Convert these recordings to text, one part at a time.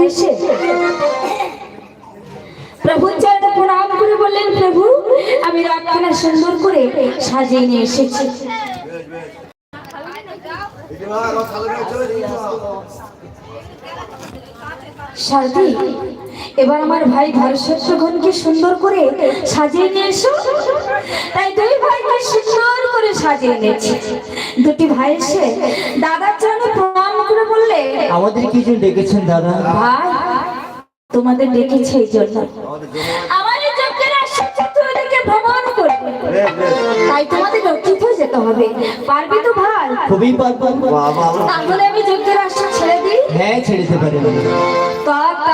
বাড়িতে এসে চরণে প্রণাম করে বললেন, প্রভু, আমি সুন্দর করে সাজিয়ে নিয়ে এসেছি। এবার আমার ভাই ভরসত্রগণকে সুন্দর করে সাজিয়ে নিয়ে এসো। তাই দুই ভাইকে সুন্দর করে সাজিয়ে নিয়েছি। দুটি ভাই এসে দাদার চরণে করে বললে? আমাদের কি কিছু ডেকেছেন দাদা। ভাই তোমাদের ডেকেছে এই জন্য। আমার এই আশ্বাস তোমাদেরকে ভ্রমণ করবে তাই তোমাদের লক্ষিত যেতে হবে। পারবে তো ভাই? খুবই পারব। তাহলে আমি যজ্ঞের আশ্বাস ছেড়ে দিই। হ্যাঁ ছেড়ে দিতে পারি কথা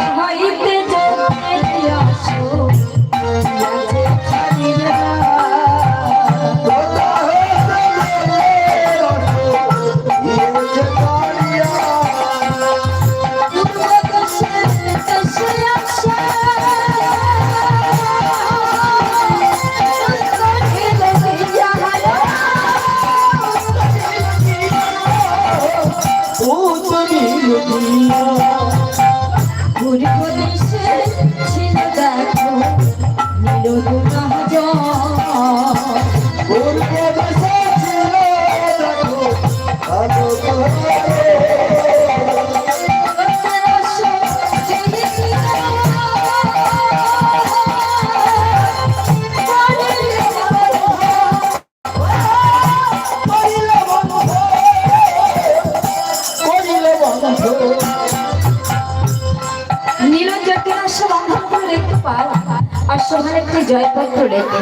অশ্বভার একটি জয়পত্র রেখে।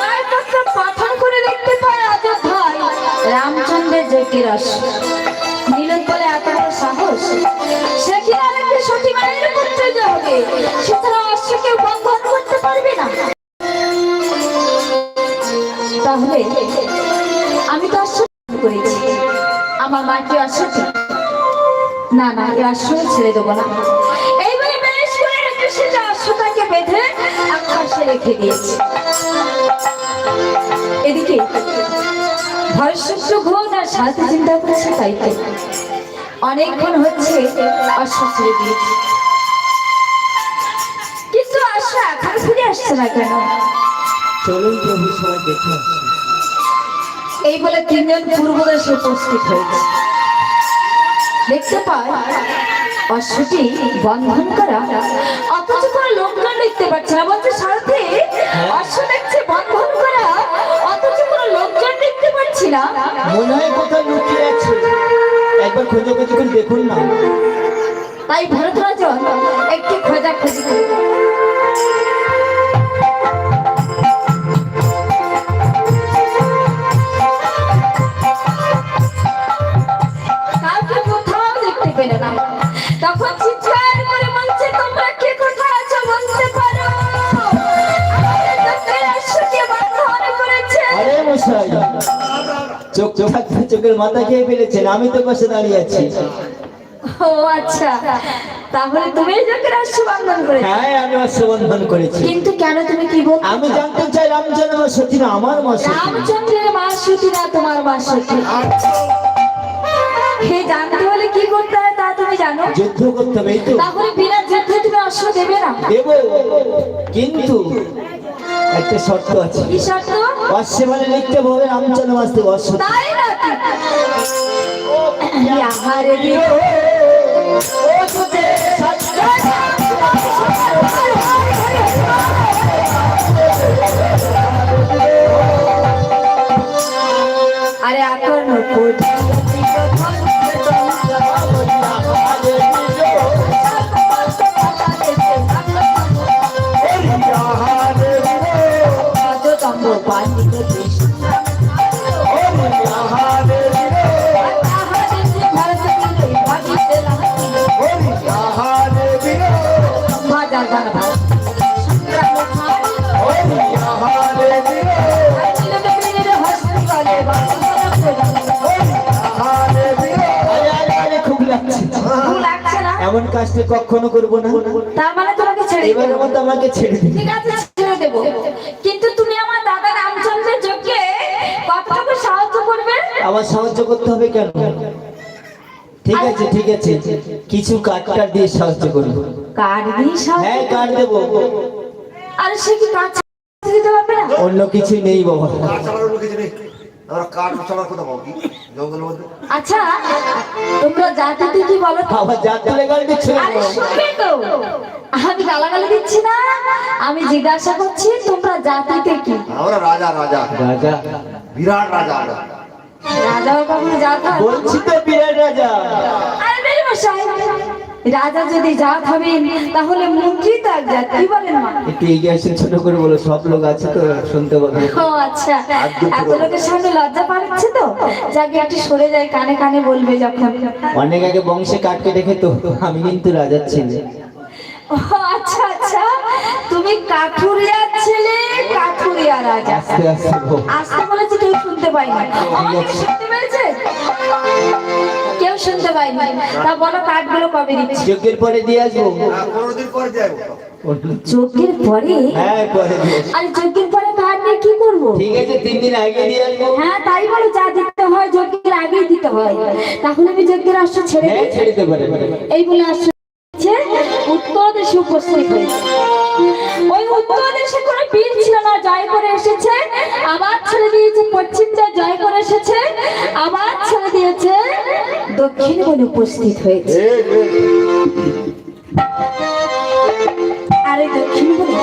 জয়পত্র পাঠন করে দেখতে পায় অযোধ্যায়। রামচন্দ্রের অশ্ব বলে এত বড় সাহস। সে কি আর একটি সতী মায়ের পুত্র যে হবে সুতরাং অশ্বকে বন্ধন করতে পারবে না। তাহলে আমি তো অশ্ব করেছি। আমার মা কি অশ্বতী না না এই আশ্রয় ছেড়ে দেবো না। রেখে দিয়েছে। এদিকে ঘোষ আর সাথে চিন্তা করছে অনেকক্ষণ হচ্ছে ছেড়ে দিয়েছে। কিন্তু আশা এখন ফিরে আসছে না কেন? চলুন প্রভু সবাই দেখে এই বলে তিনজন পূর্বদেশে উপস্থিত হয়েছে দেখতে পায় অশ্বটি বন্ধন করা দেখতে পাচ্ছে না। বলছে সারথি অশ্ব দেখছে বন্ধন করা অথচ কোনো লোকজন দেখতে পাচ্ছি না। মনে হয় কোথাও লুকিয়ে আছে। একবার খোঁজা খুঁজি করে দেখুন না। তাই ভরতরাজন একটি খোঁজাখুঁজি করে কাউকে কোথাও দেখতে পেলে না। মশাই চোখ থাকতে চোখের মাথা খেয়ে ফেলেছেন আমি তো পাশে দাঁড়িয়ে আছি। ও আচ্ছা তাহলে তুমি চোখের আশু করেছ? হ্যাঁ আমি অশ্ববন্ধন করেছি। কিন্তু কেন তুমি কি বল আমি জানতে চাই রামচন্দ্র আমার না আমার মা সত্যি রামচন্দ্রের মা সতী না তোমার মা সতী হে জানতে হলে কি করতে হয় তা তুমি জানো? যুদ্ধ করতে হবে তাহলে বিনা যুদ্ধে তুমি অশ্ব দেবে না। দেব। কিন্তু একটা শর্ত আছে। কি শর্ত? অশ্বে মানে লিখতে হবে রামচন্দ্র মাস অশ্ব তাই নাকি? আহারে দিও আরে আরে, কাজটি কখনো করব না। তার মানে তোমাকে ছেড়ে দিতে এবারের মতো আমাকে ছেড়ে দিন। ঠিক আছে ছেড়ে দেবো। কিন্তু তুমি আমার দাদা রামচন্দ্রের যজ্ঞে কতটুকু সাহায্য করবে? আমার সাহায্য করতে হবে কেন? ঠিক আছে ঠিক আছে। কিছু কাট কাট দিয়ে সাহায্য করব। কার্ড দিয়ে সাহায্য হ্যাঁ কাট দেবো। আরে সে কি কাজ দিতে পারবে না? অন্য কিছু নেই বাবা কাঠ চালানোর লোক কিছু নেই আমরা কাঠ চালার কথা পাবো কি জঙ্গলের মধ্যে? আচ্ছা তোমরা জাতিতে কি বলো গাল দিচ্ছ। আমি গালাগালি দিচ্ছি না আমি জিজ্ঞাসা করছি তোমরা জাতিতে কি। আমরা রাজা রাজা। রাজা। বিরাট রাজা রাজাও কখনো জাত বলছি তো বিরাট রাজা। আরে মেরে মশাই রাজা যদি জাত হবেন তাহলে মন্ত্রী তো এক জাত কি বলেন মা? একটু এগিয়ে আসেন ছোট করে বলো সব লোক আছে তো শুনতে পাবে। ও আচ্ছা। এত লোকের সামনে লজ্জা পাচ্ছে তো? যাকে একটু সরে যায় কানে কানে বলবে যখন। অনেক আগে বংশে কাট কেটে তো আমি কিন্তু রাজার ছেলে। ও আচ্ছা আচ্ছা। তুমি কাঠুরিয়া ছেলে কাঠুরিয়া রাজা। আস্তে আস্তে বল। আসতে বলেছি কেউ শুনতে পাইনি আমাকে শুনতে পেয়েছে? কেউ শুনতে পাইনি তা বলো কাঠগুলো কবে দিচ্ছি? যজ্ঞের পরে দিয়ে আসব। হ্যাঁ, দিন পরে যাব যজ্ঞের পরে? হ্যাঁ পরে আর যজ্ঞের পরে কাঠ নিয়ে কি করব? ঠিক আছে তিন দিন আগে দিয়ে আসব। হ্যাঁ তাই বলো যা দিতে হয় যজ্ঞের আগেই দিতে হয়। তাহলে আমি যজ্ঞের আসতে ছেড়ে হ্যাঁ দিই ছেড়ে দিতে পারে এই বলে আসছে উত্তর দেশে উপস্থিত হয়েছে। ওই উত্তর দেশে কোনো বীর ছিল না জয় করে এসেছে আবার ছেড়ে দিয়েছে পশ্চিমটা জয় করে এসেছে আবার ছেড়ে দিয়েছে। দক্ষিণ বলে উপস্থিত হয়েছে। আরে দক্ষিণ বলে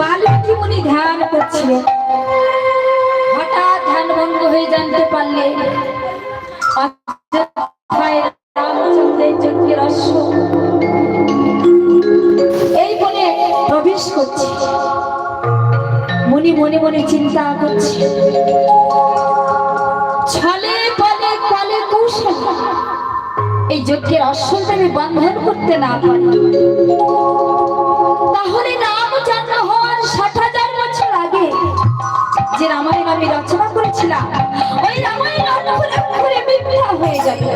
বালকি মুনি ধ্যান করছিল। হঠাৎ ধ্যান ভঙ্গ হয়ে জানতে পারলে রামচন্দ্রের অশ্ব। এই বনে প্রবেশ করছে। মনে মনে মনে চিন্তা করছে। ছলে এই যজ্ঞের আমি বন্ধন করতে না পারি তাহলে নাম জানা হওয়ার ষাট হাজার বছর আগে যে রামায়ণ আমি রচনা করেছিলাম, ওই রামায়ণ হয়ে যাবে।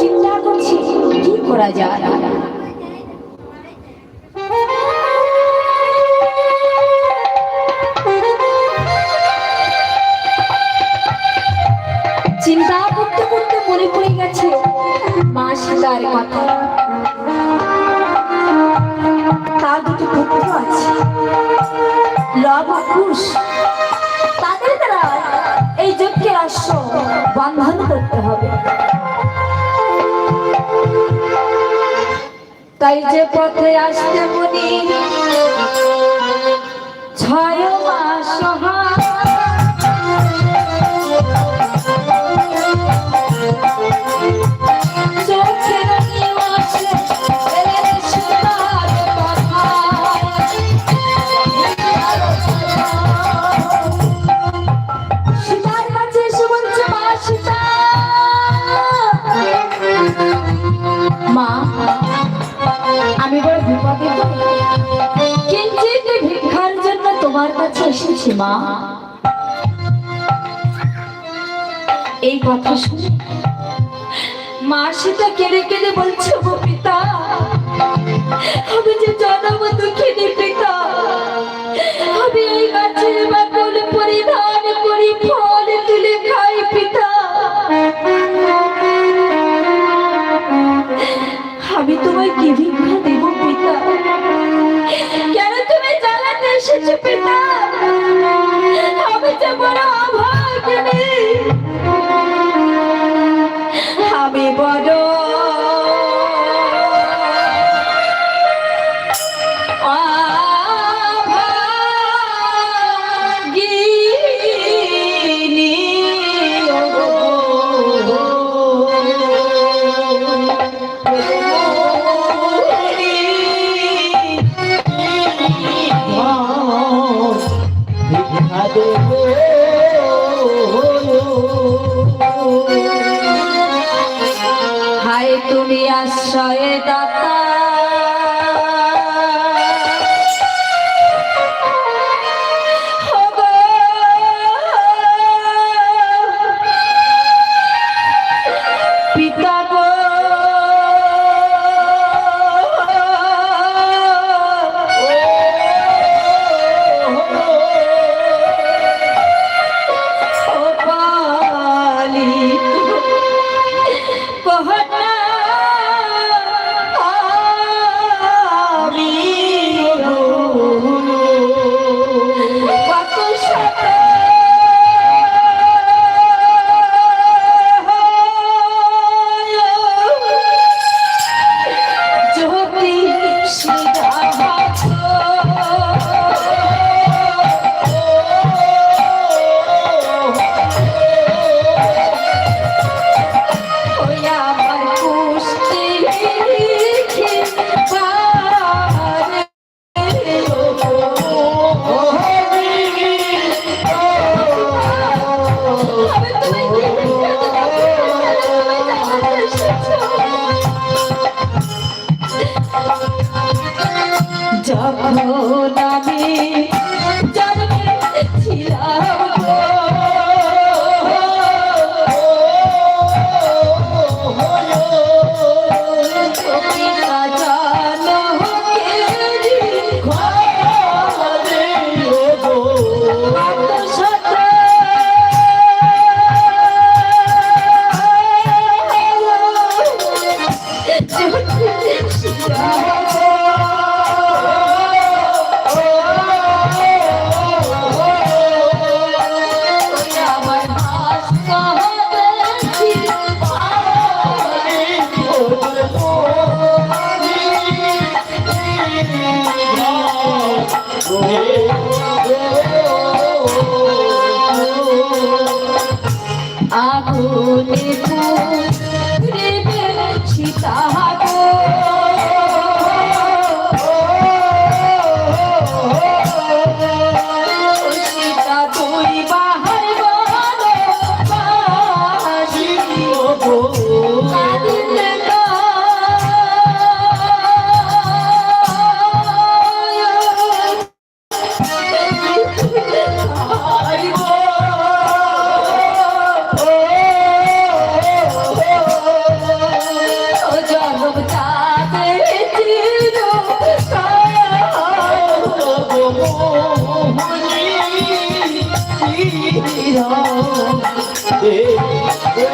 চিন্তা করছি, কি করা যায়? মনে পড়ে গেছে। মা সীতার কথা। তার দুটো পুত্র আছে। লব কুশ তাদের দ্বারা এই যজ্ঞের অশ্ব বন্ধন করতে হবে। তাই যে পথে আসতে মনি ছয় মাস সহায় এসেছি মা। এই কথা শুনে মা সেটা কেঁদে কেঁদে বলছে গো পিতা আমি যে জন্ম দুঃখে পিতা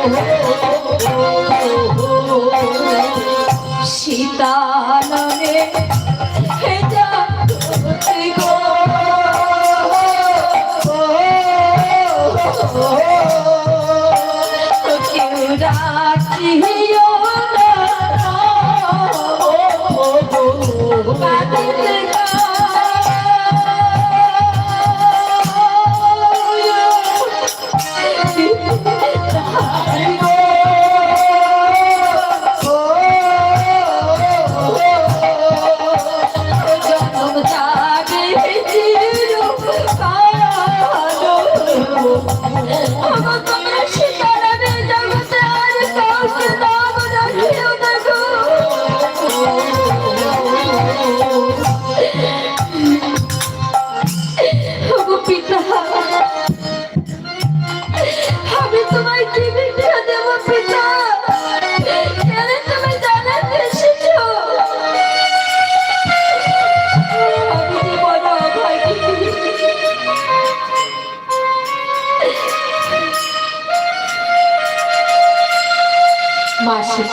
সীতা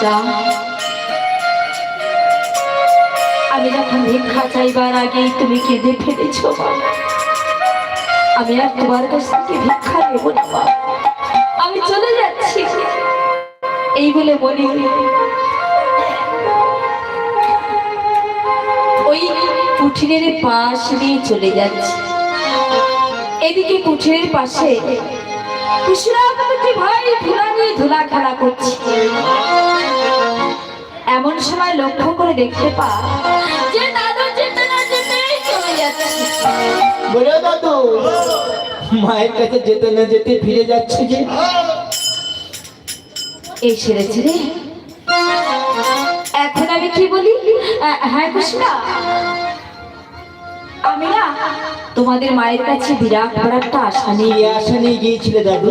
মাসিটা আমি যখন ভিক্ষা চাইবার আগেই তুমি কেঁদে ফেলেছ আমি আর তোমার কাছ থেকে ভিক্ষা নেব না আমি চলে যাচ্ছি। এই বলে বলি, ওই কুঠিরের পাশ দিয়ে চলে যাচ্ছি। এদিকে কুঠিরের পাশে কৃষ্ণাবতী ভাই ধুলা নিয়ে ধুলা খেলা করছে। এমন সময় লক্ষ্য করে দেখতে পা যে দাদু যেতে না যেতেই চলে যাচ্ছে। বলে দাদু মায়ের কাছে যেতে না যেতে ফিরে যাচ্ছে যে। এই সেরেছে রে এখন আমি কি বলি? হ্যাঁ কৃষ্ণা। আমি না তোমাদের মায়ের কাছে বিরাট বড় একটা আশা নিয়ে এই আশা নিয়ে গিয়েছিলে দাদু?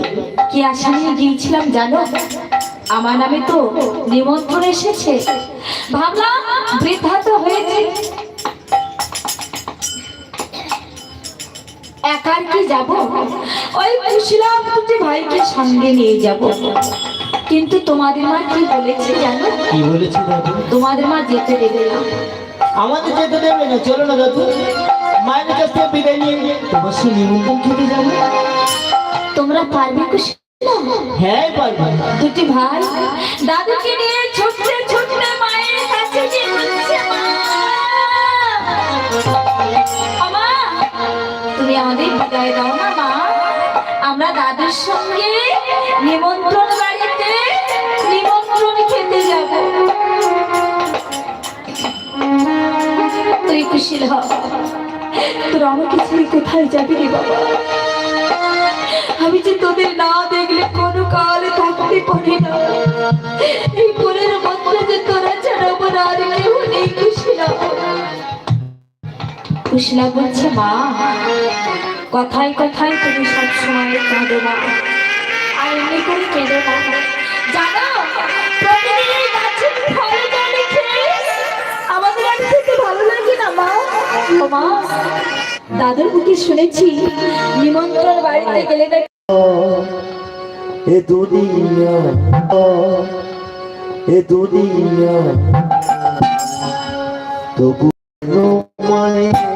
কি আশা নিয়ে গিয়েছিলাম জানো? আমার নামে তো নিমন্ত্রণ এসেছে। ভাবলাম বৃদ্ধা তো হয়েছে। একার কি যাব? ওই খুশিলাম দুটি ভাইকে সঙ্গে নিয়ে যাব। কিন্তু তোমাদের মা কি বলেছে জানো? কি বলেছে দাদু? তোমাদের মা যেতে দেবে না। আমাদের যেতে দেবে না চলো না দাদু। মায়ের কাছ থেকে বিদায় নিয়ে তোমার সে নিমন্ত্রণ খেতে যাব। তোমরা পারবে খুশিলা হ্যাঁ পারব। দুটি ভাই। দাদুকে নিয়ে ছুটতে ছুটতে মায়ের কাছে গিয়ে "মা! তুমি আমাদের বিদায় দাও না মা। আমরা দাদুর সঙ্গে নিমন্ত্রণ বাড়িতে নিমন্ত্রণ খেতে যাব। তুই খুশি হ। তোর আমাকে ছেড়ে কোথায় যাবি রে বাবা? আমি যে তোদের না দেখলে কোনো কাল থাকতে পারি না। এই মধ্যে যে তোরা ছাড়া আমার আর কেউ নেই খুশিলা খুশিলা বলছে, মা, কথায় কথায় তুমি সবসময় কাঁদো না। আর এমনি করে কেঁদো না। ও মা দাদুর মুখে শুনেছি নিমন্ত্রণ বাড়িতে গেলে নাকি? এ দুনিয়া এ দুনিয়া তবু মায়ের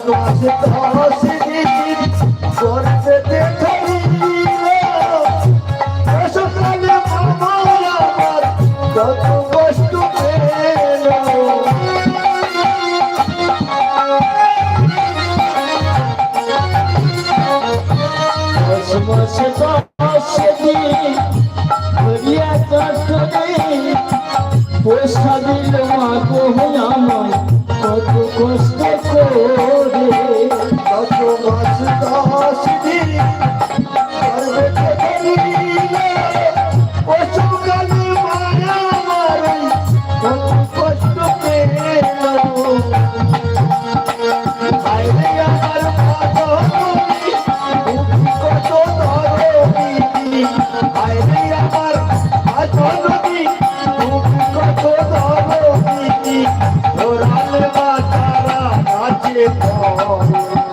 দশ মাসে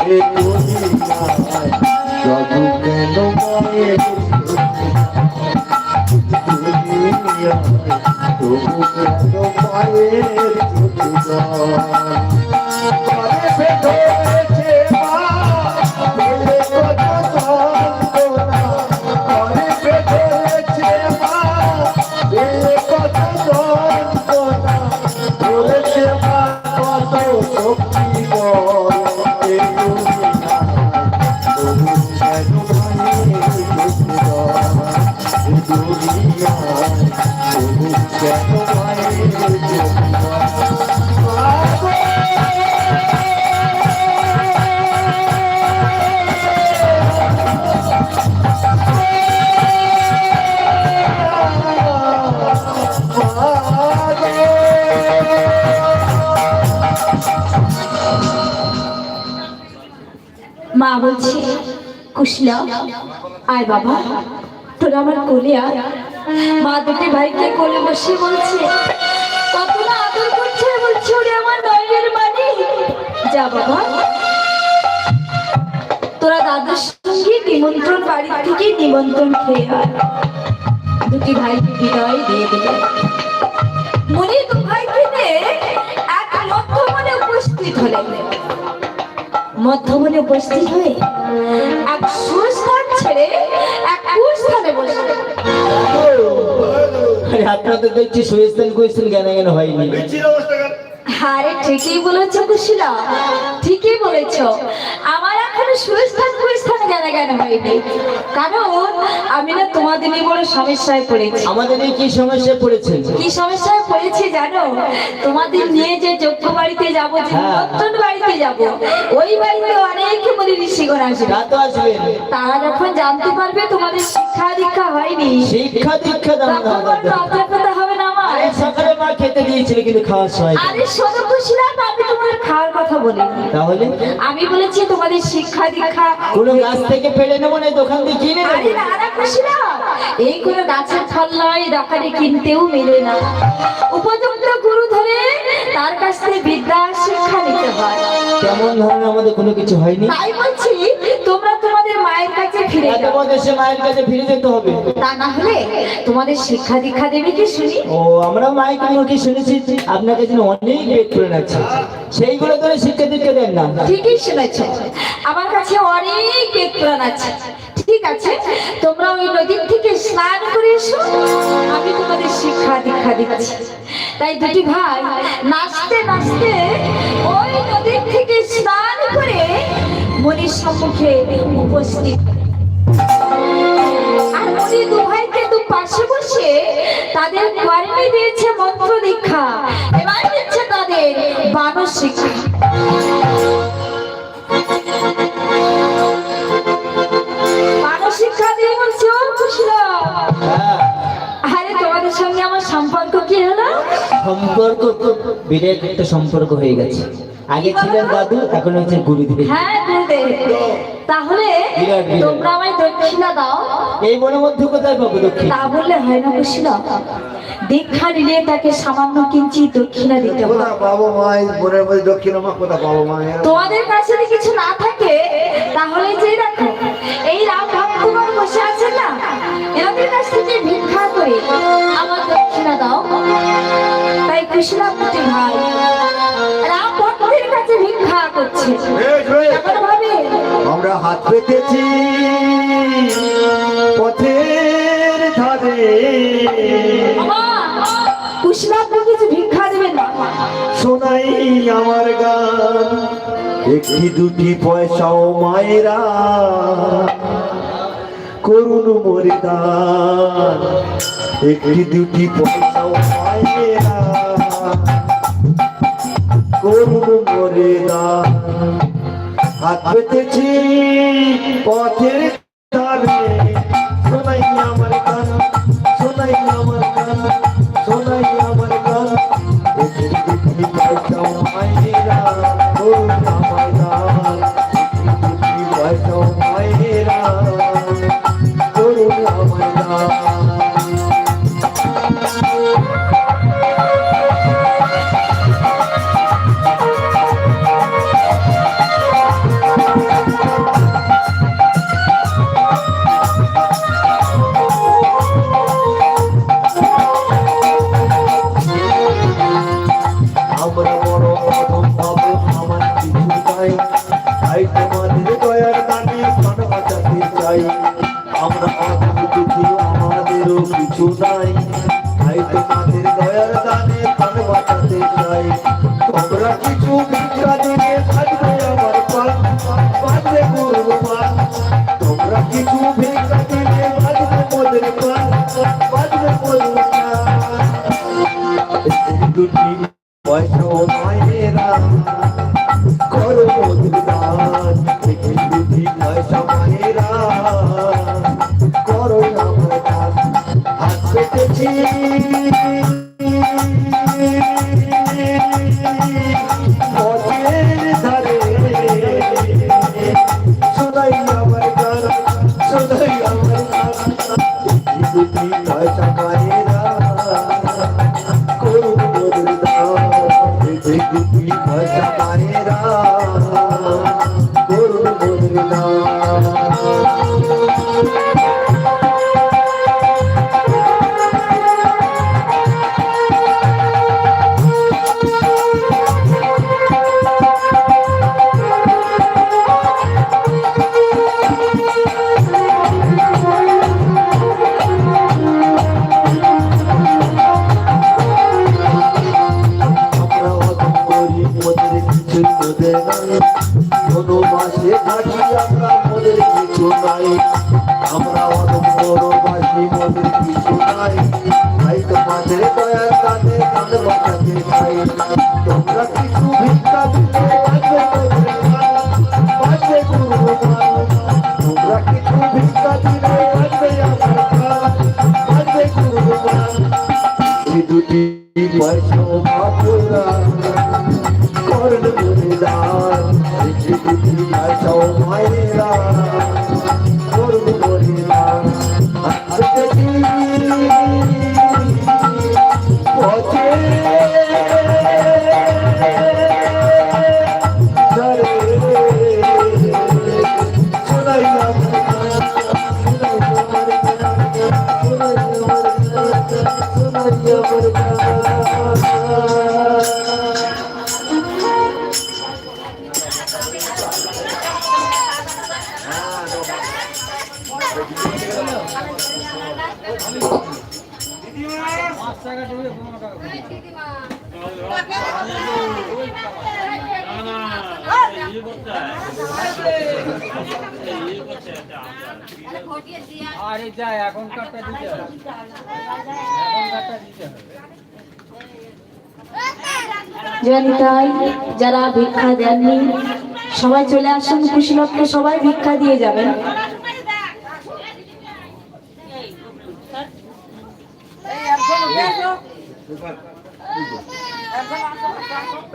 দুনিয়ায়। প্রভু কেন দুনিয়ায়? প্রভু কেন মায়ের দুনিয়ায়? বলছে কুশলা আয় বাবা, তোরা আমার কোলে আয়। মা দুটি ভাইকে কোলে বসে বলছে যা বাবা। তোরা নিমন্ত্রণ, বাড়ি নিমন্ত্রণ দুটি দিয়ে মনি দু এক উপস্থিত হলেন। মধ্যমনে উপস্থিত হয়ে এক সুস্থান ছেড়ে এক কুস্থানে বসে আরে আপনার তো দেখছি সুস্থান কুস্থান জ্ঞান জ্ঞান হয়নি? আরে ঠিকই বলেছ কুশিলা ঠিকই বলেছ। আমার এখনও সুস্থান কুস্থান জানা জ্ঞান হয়নি। কারণ আমি না তোমাদের নিয়ে বড় সমস্যায় পড়েছি। আমাদের কি সমস্যা পড়েছেন কি সমস্যায় পড়েছি জানো? তোমাদের নিয়ে যে যোগ্য বাড়িতে যাব যে হ্যাঁ। নতুন বাড়িতে যাব ওই বাড়িতে অনেক মনে ঋষিগণ আসবে। তা তো আসবেন তারা যখন জানতে পারবে তোমাদের শিক্ষা দীক্ষা হয়নি। শিক্ষা দীক্ষা দাম তখন বড্ড অপরাধ হবে না আমার। সকালে মা খেতে দিয়েছিল কিন্তু খাওয়ার সময় আরে শোনো আমি তোমাদের খাওয়ার কথা বলি। তাহলে? আমি বলেছি তোমাদের শিক্ষা দীক্ষা। কোনো গাছ থেকে পেড়ে নেব না দোকান কিনে নেব? এই গাছের ফল নয় দোকানে কিনতেও মেলে না। উপযুক্ত গুরু ধরে তার কাছ থেকে বিদ্যা শিক্ষা নিতে হয়। তেমন ধরনের আমাদের কোনো কিছু হয়নি? তাই বলছি তোমরা তোমাদের মায়ের কাছে ফিরে যাও। মায়ের কাছে ফিরে যেতে হবে। তা না হলে তোমাদের শিক্ষা দীক্ষা দেবে কি শুনি। ও আমরা মাইক মুখে শুনেছি আপনার কাছে অনেক বেদ আছে সেইগুলো ধরে শিক্ষা দীক্ষা দেন না। ঠিকই শুনেছ। আমার কাছে অনেক বেদ পুরাণ আছে। ঠিক আছে তোমরা ওই নদীর থেকে স্নান করে এসো। আমি তোমাদের শিক্ষা দীক্ষা দিচ্ছি। তাই দুটি ভাই নাচতে নাচতে ওই নদীর থেকে স্নান করে মনির সম্মুখে উপস্থিত। আর মনি দু ভাইকে দু পাশে বসে তাদের কোয়ারিনে দিয়েছে মন্ত্র দীক্ষা। এবার দিচ্ছে তাদের বানর শিক্ষা শিক্ষা দিয়ে হ্যাঁ। আরে তোমাদের সঙ্গে আমার সম্পর্ক কি হলো? সম্পর্ক তো বিরাট একটা সম্পর্ক হয়ে গেছে। আগে ছিলেন দাদু এখন হচ্ছে গুরুদেব। হ্যাঁ গুরুদেব। তাহলে। তোমরা আমায় দক্ষিণা দাও। এই মনে মধ্যে কোথায় পাবো দক্ষিণা। তা বললে হয় না কুশিলা দীক্ষা নিলে তাকে সামান্য কিঞ্চিত দক্ষিণা দিতে হবে বাবা মাই? বোনের মধ্যে দক্ষিণা মা তোমাদের কাছে যদি কিছু না থাকে তাহলে যে রাখো এই রাম ভক্তগণ বসে আছেন না এনাদের কাছ থেকে ভিক্ষা করে আমার দক্ষিণা দাও। তাই কৃষ্ণাপতি ভাই রাম ভক্তের কাছে ভিক্ষা করছে। আমরা হাত পেতেছি পথের ধারে। মুর্শিদ আপনি কিছু ভিক্ষা দেবেন না। শোনাই আমার গান। একটি, দুটি পয়সাও মায়েরা করুন মরিদান একটি, দুটি পয়সাও মায়েরা করুন মরিদান হাত পেতেছি পথের ধারে শোনাই আমার গান, শোনাই আমার গান। daí. কাঁধে কাঁধ তোমরা আরে দিতে যারা ভিক্ষা দেননি সবাই চলে আসুন কুশীলভকে সবাই ভিক্ষা দিয়ে যাবেন।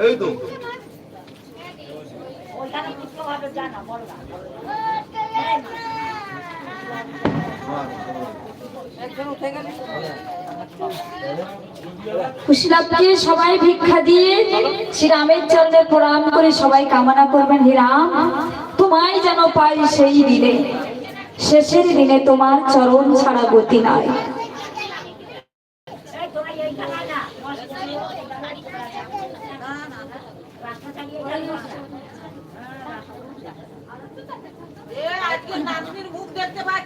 এই তো। খুশিলাভকে সবাই ভিক্ষা দিয়ে শ্রী রামের চন্দ্রের প্রণাম করে সবাই কামনা করবেন হিরাম তোমায় যেন পাই সেই দিনে। শেষের দিনে তোমার চরণ ছাড়া গতি নাই।